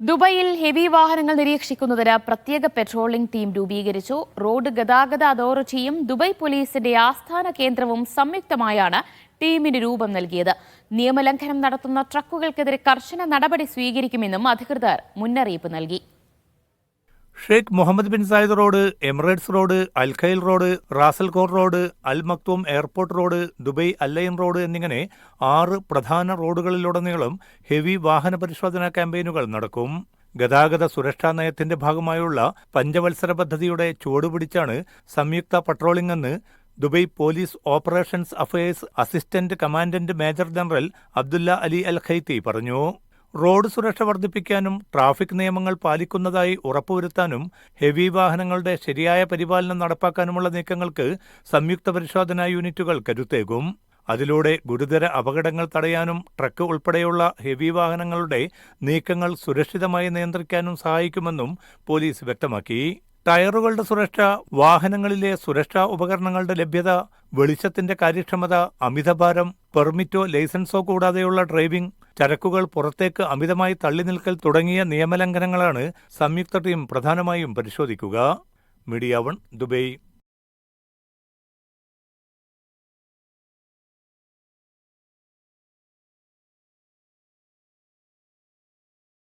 ദുബൈയിൽ ഹെവി വാഹനങ്ങൾ നിരീക്ഷിക്കുന്നതിന് പ്രത്യേക പെട്രോളിംഗ് ടീം രൂപീകരിച്ചു. റോഡ് ഗതാഗത അതോറിറ്റിയും ദുബൈ പോലീസിന്റെ ആസ്ഥാന കേന്ദ്രവും സംയുക്തമായാണ് ടീമിന് രൂപം നൽകിയത്. നിയമലംഘനം നടത്തുന്ന ട്രക്കുകൾക്കെതിരെ കർശന നടപടി സ്വീകരിക്കുമെന്നും അധികൃതർ മുന്നറിയിപ്പ് നൽകി. Sheikh Mohammed bin Zayed road Emirates road Al Khail road Ras Al Khor road Al Maktoum airport road Dubai Al Ain road എന്നിങ്ങനെ ആറ് പ്രധാന റോഡുകളിലുടനീളം ഹെവി വാഹന പരിശോധനാ ക്യാമ്പയിനുകൾ നടക്കും. ഗതാഗത സുരക്ഷാ നയത്തിന്റെ ഭാഗമായുള്ള പഞ്ചവത്സര പദ്ധതിയുടെ ചുവടുപിടിച്ചാണ് സംയുക്ത പട്രോളിംഗ് എന്ന് Dubai police operations affairs assistant commandant major general Abdullah Ali Al Khaiti പറഞ്ഞു. റോഡ് സുരക്ഷ വർദ്ധിപ്പിക്കാനും ട്രാഫിക് നിയമങ്ങൾ പാലിക്കുന്നതായി ഉറപ്പുവരുത്താനും ഹെവി വാഹനങ്ങളുടെ ശരിയായ പരിപാലനം നടപ്പാക്കാനുമുള്ള നീക്കങ്ങൾക്ക് സംയുക്ത പരിശോധനാ യൂണിറ്റുകൾ കരുത്തേകും. അതിലൂടെ ഗുരുതര അപകടങ്ങൾ തടയാനും ട്രക്ക് ഉൾപ്പെടെയുള്ള ഹെവി വാഹനങ്ങളുടെ നീക്കങ്ങൾ സുരക്ഷിതമായി നിയന്ത്രിക്കാനും സഹായിക്കുമെന്നും പോലീസ് വ്യക്തമാക്കി. ടയറുകളുടെ സുരക്ഷ വാഹനങ്ങളിലെ സുരക്ഷാ ഉപകരണങ്ങളുടെ ലഭ്യത വെളിച്ചത്തിന്റെ കാര്യക്ഷമത അമിതഭാരം പെർമിറ്റോ ലൈസൻസോ കൂടാതെയുള്ള ഡ്രൈവിംഗ് ചരക്കുകൾ പുറത്തേക്ക് അമിതമായി തള്ളി നിൽക്കൽ തുടങ്ങിയ നിയമലംഘനങ്ങളാണ് സംയുക്ത ടീം പ്രധാനമായും പരിശോധിക്കുക. Media One Dubai.